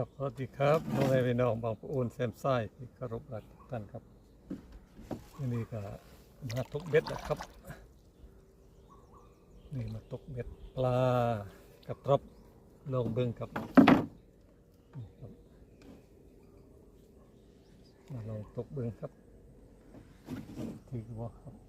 ครับสวัสดีครับน้องไอพี่น้องบางปูนแซมไส้ที่คารพรักทุกท่านครับที่นี่ก็มาตกเบ็ดนะครับ นี่มาตกเบ็ดปลากระตรบลงเบิ้งครับนี่ครับมาลองตกเบิ้งครับถือว่าครับ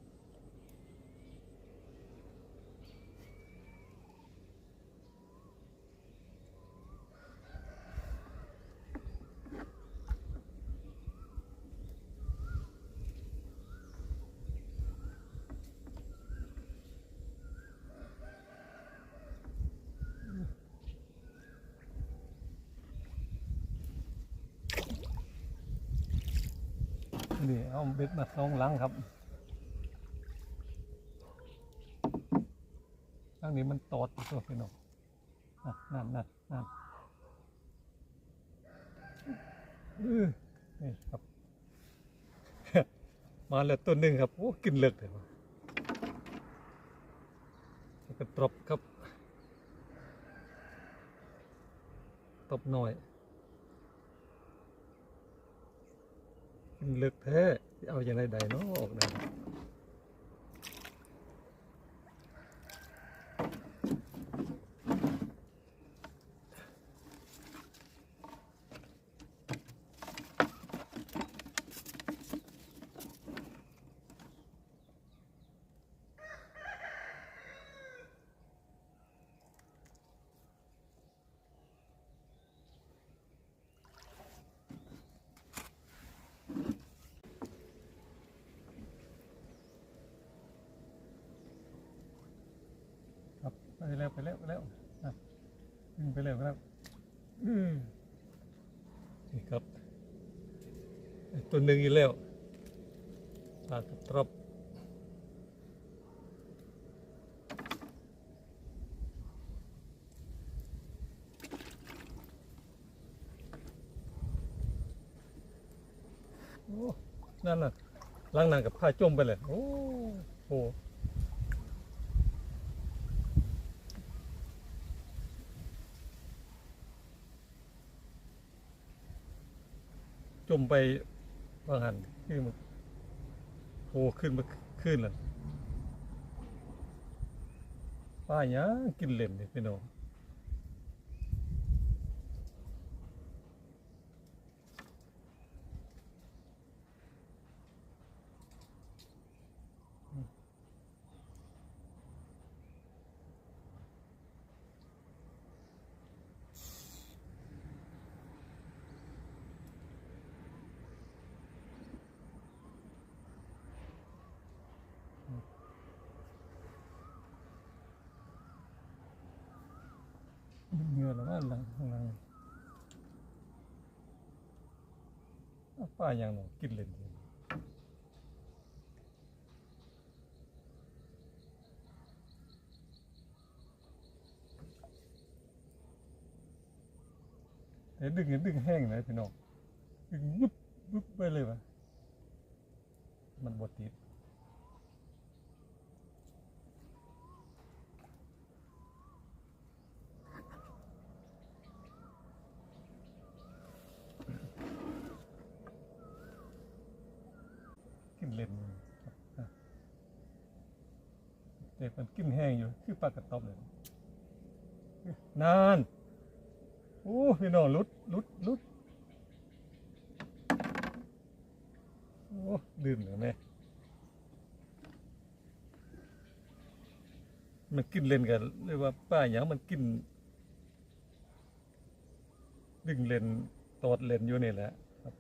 นี่เอาเบ็ดมาสองหลังครับทางนี้มันตอดตัวพี่น้องนั่นนั่นนั่นนี่ครับ มาแล้วตัวหนึ่งครับ โอ้กินเลิกเลยว่ะแล้วก็ตบครับ ตบหน่อย กิน ลึกแท้ เอาอย่างไรใดเนาะออกได้ แล้วไปแล้วไปแล้วอะวิ่งไปแล้วครับอืมนี่ครับตัวหนึ่งอีกแล้วปลากระตรบโอ้นั่นน่ะล้างนั่นกับผ้าจมไปเลย โอ้โห จมไปบางหันคือมันโผล่ขึ้นมาขึ้นเลยป้ายยังกินเล่นนี่พี่น้อง เหงื่อแล้วว่าหลังข้างหลังเอาป้าหยังหนูกินเล่นนี่แต่ดึงดึงแห้งนะพี่น้องดึงยุบยุ เลยวะมันบดติดกินเล่นอยู่ครับอะแต่มันกินแห้งอยู่คือปลากระต๊อบเลยนานโอ้พี่น้องลุดลุดลุดโอ้ดื่มเหรอแม่มันกินเล่นกันเรียกว่าป้าอย่างมันกินดึงเล่นตอดเล่นอยู่นี่แหละครับ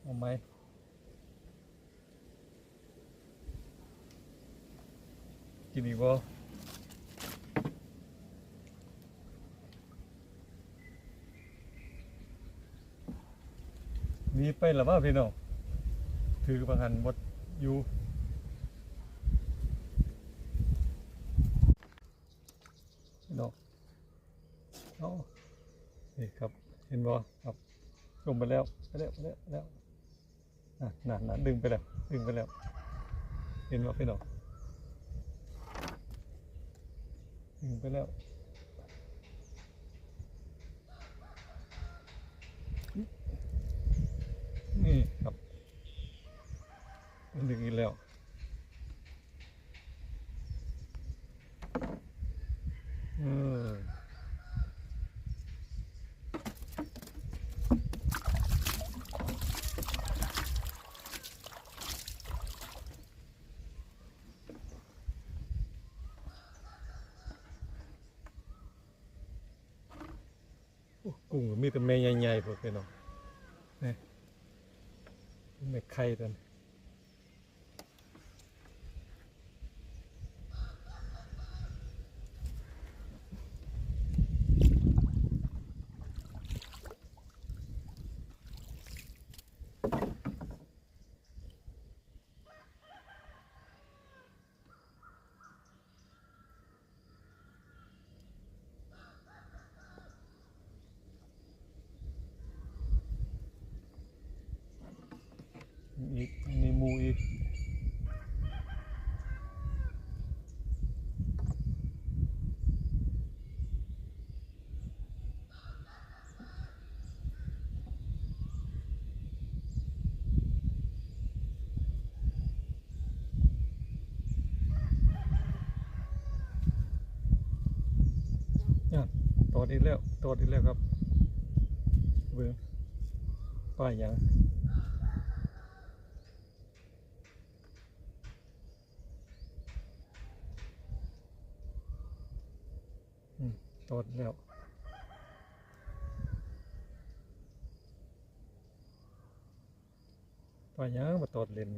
เอา ไหมกินอีกบ่หนีไปหรือว่าพี่น้องถือบางหันหมดอยู่น้องเอานี่ครับ เห็นบ่ครับลงไปแล้วไปแล้วไปแล้วไปแล้ว น่ะน่ะน่ะดึงไปแล้ว ดึงไปแล้ว เห็นบ่าพี่น้องดึงไปแล้วนี่ครับดึงอีกแล้วเออ กุ้งมีแต่แม่ใหญ่ๆพวกพี่น้องนี่แม่ไข่ตัวนี้ อีกมีหมูอีกอะตอ ดอีกแล้วตอดอีกแล้วครับเบิ่งป้ายยังอืมตดแล้วปลาหยังมาตอดเล่น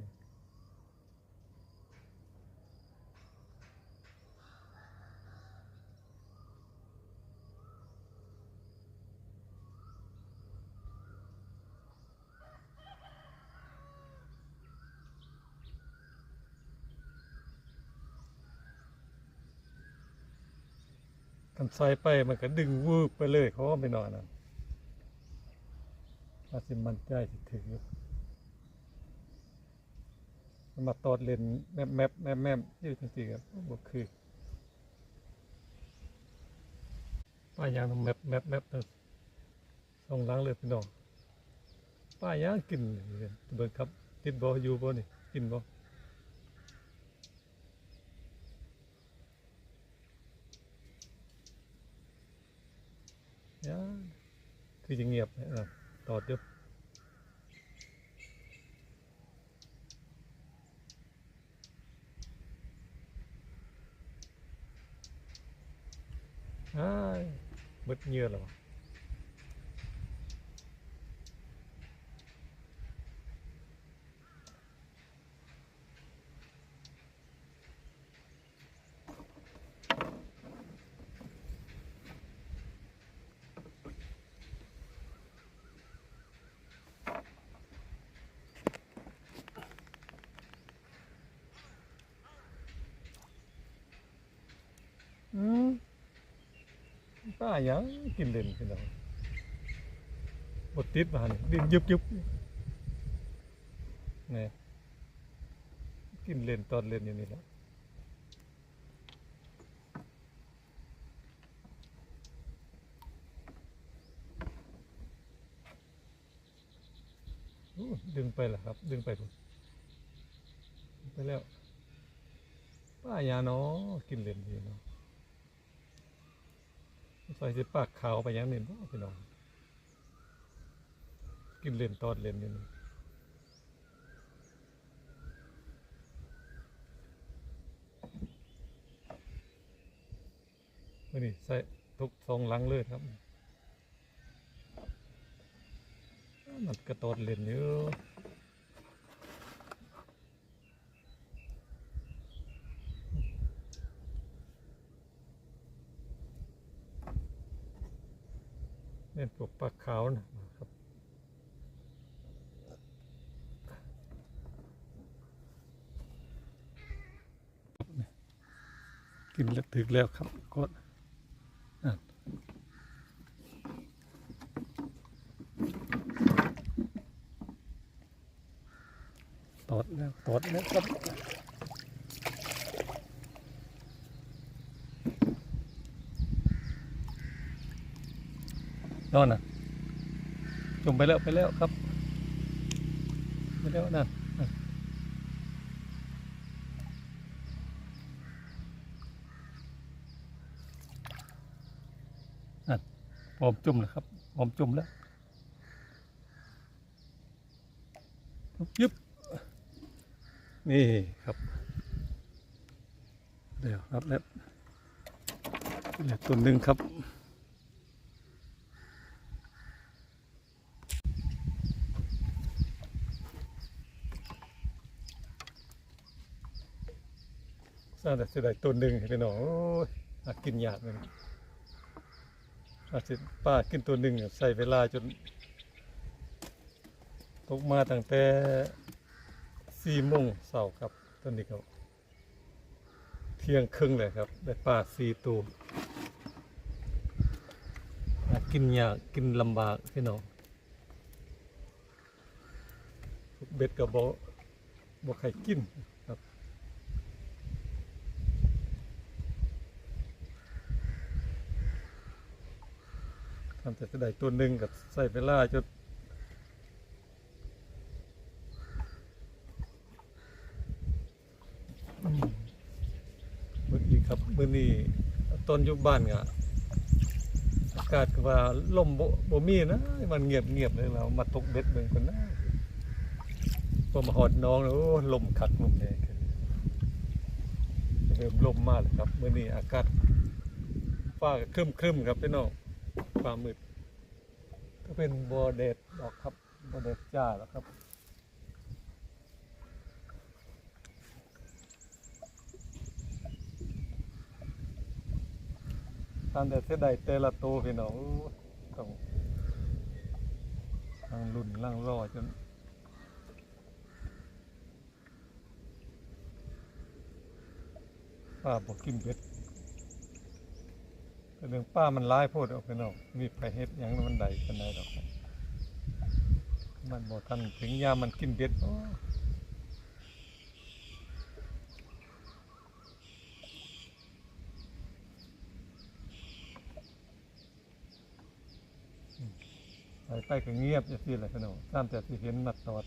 อยู่กันใส่ไปมันก็ดึงวืบไปเลยเขาก็ไปนอนนะอาสิมันใจสิถึงอมันมาตอดเลนแมบแมบแมบแมบยู่จริงๆครับบ่คือป้ายางแมบแมบแมบเลยส่งล้างเลยพี่น้องป้ายางกินเลยเบิ่งครับติดบ่อยู่บ่นี่กินบ่ ยาคือจะเงียบนะเออตอดอยู่อ้ายมืดเงื่อแล้ววะอืม ป้าหยังกินเล่นพี่น้องบดติดมานี่ดินยุบยุบนี่กินเล่นตอนเล่นอยู่นี่แหละดึงไปแล้วครับ ดึงไปพุ่นดึงไปแล้วป้ายาเนาะกินเล่นดีเนาะ ใส่สิปากขาวไปยังเนี่บ่พี่น้อง กินเล่นตอดเล่นอยู่นี่นี้ใส่ทุกทรงหลังเลยครับ มันกระตอดเล่นอยู่ นี่ปลูกปลาขาวนะครับกินแล้วถึกแล้วครับก็ตอดแล้วตอดแล้วครับ นอนนะจมไปแล้วไปแล้วครับไปแล้วนั่นนั่นพร้อมจุ่มแล้วครับพร้อมจุ่มแล้วยึบนี่ครับเดี๋ยวครับแล้วเหลือตัวหนึ่งครับ สร้างแต่เสียดายตัวหนึ่งพี่น้องอากินยากเลยอาจจะป้ากินตัวหนึ่งใส่เวลาจน ตกมาตั้งแต่สี่โมงเสาร์ครับตอนนี้ก็เที่ยงครึ่งเลยครับ ได้ปลาสี่ตัวหากินยากกินลำบากพี่น้องเบ็ดกับบ่บ่ใครกิน ทำแต่จะได้ตัวหนึ่งกับใส่เวลาจนมื่อกี้ครับมื่อนี้ต้นยุบบ้านก็อากาศก็ว่าลมบ่บ่มีนะมันเงียบเงียบเลยเรามาตกเบ็ดเบิ่งคนนะพอมาหอดน้องแล้วโอ้ลมคักลมแดงเริ่มลมมากเลยครับมื่อนี้อากาศฟ้าก็ครึมครึมครับพี่น้อง ฟ้ามืดก็เป็นบัวเดดดอกครับบัวเดดจ้าแล้วครับทานแต่เสียดายเตละโตวพี่น้องโอ้ยต้องลังลุ่นลังรอจนป้าบอกกินเบ็ด เรื่องป้ามันร้ายโพดออกไปนอก มีไปเฮ็ดยังมันใดกันได้ดอก มันบ่ทันถึงยามันกินเบ็ดโอ้อืมไปไปก็เงียบจะสิแหละพี่น้องตามแต่ที่เห็นมาตอด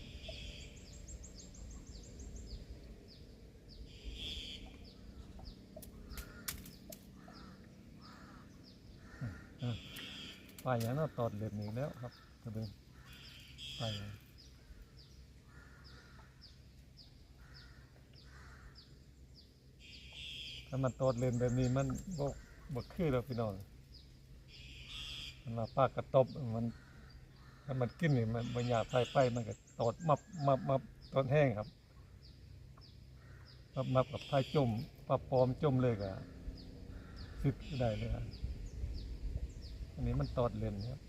ไปอย่างนั้นตอดเล็บนี้แล้วครับกระเดึงไปถ้ามันตอดเลนแบบนี้มันบกบกคือเราพี่น้องมันมาปากกระตบมันถ้ามันกินนี่มันบางอย่างใส่ไปมันก็ตอดมับมับมับตอนแห้งครับมับมับกับไผ่จมปลาปลอมจุ่มเลยก็ซึกได้เลยครับ นี้มันตอดเลนครับ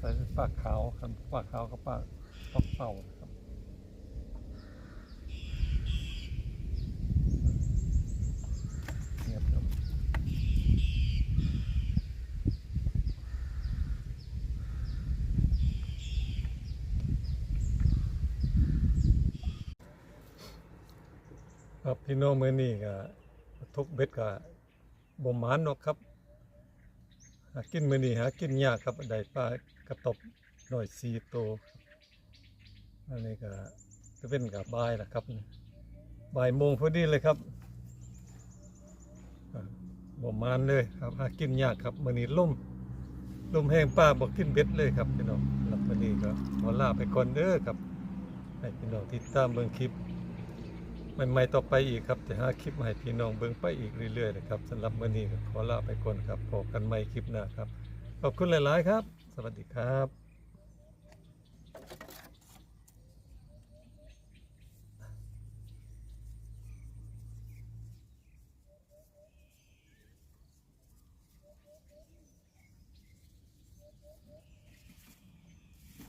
ใส่ปากขาวคันปากขาวกับปากปลาเป่านะครับ เงียบครับ ครับพี่น้องมือนี่ก็ทุกเบ็ดก็บ่มานหรอกครับหากินมือนี่หากินยากครับได้ปลากระตบหน่อยสีโตวอันนี้ก็จะเป็นกับบ่ายนะครับบ่ายโมงพอดีเลยครับบ่มานเลยครับหากินยากครับมื้อนี้ล่มลมแห้งป้าบ่กินเบ็ดเลยครับพี่น้องแล้วมื้อนี้ก็ขอลาไปก่อนเด้อครับให้พี่น้องติดตามเบิ่งคลิป ใหม่ๆต่อไปอีกครับจะหาคลิปให้พี่น้องเบิ่งไปอีกเรื่อยๆนะครับสำหรับมื้อนี้ขอลาไปก่อนครับพบกันใหม่คลิปหน้าครับ ขอบคุณหลายๆครับ สวัสดีครับ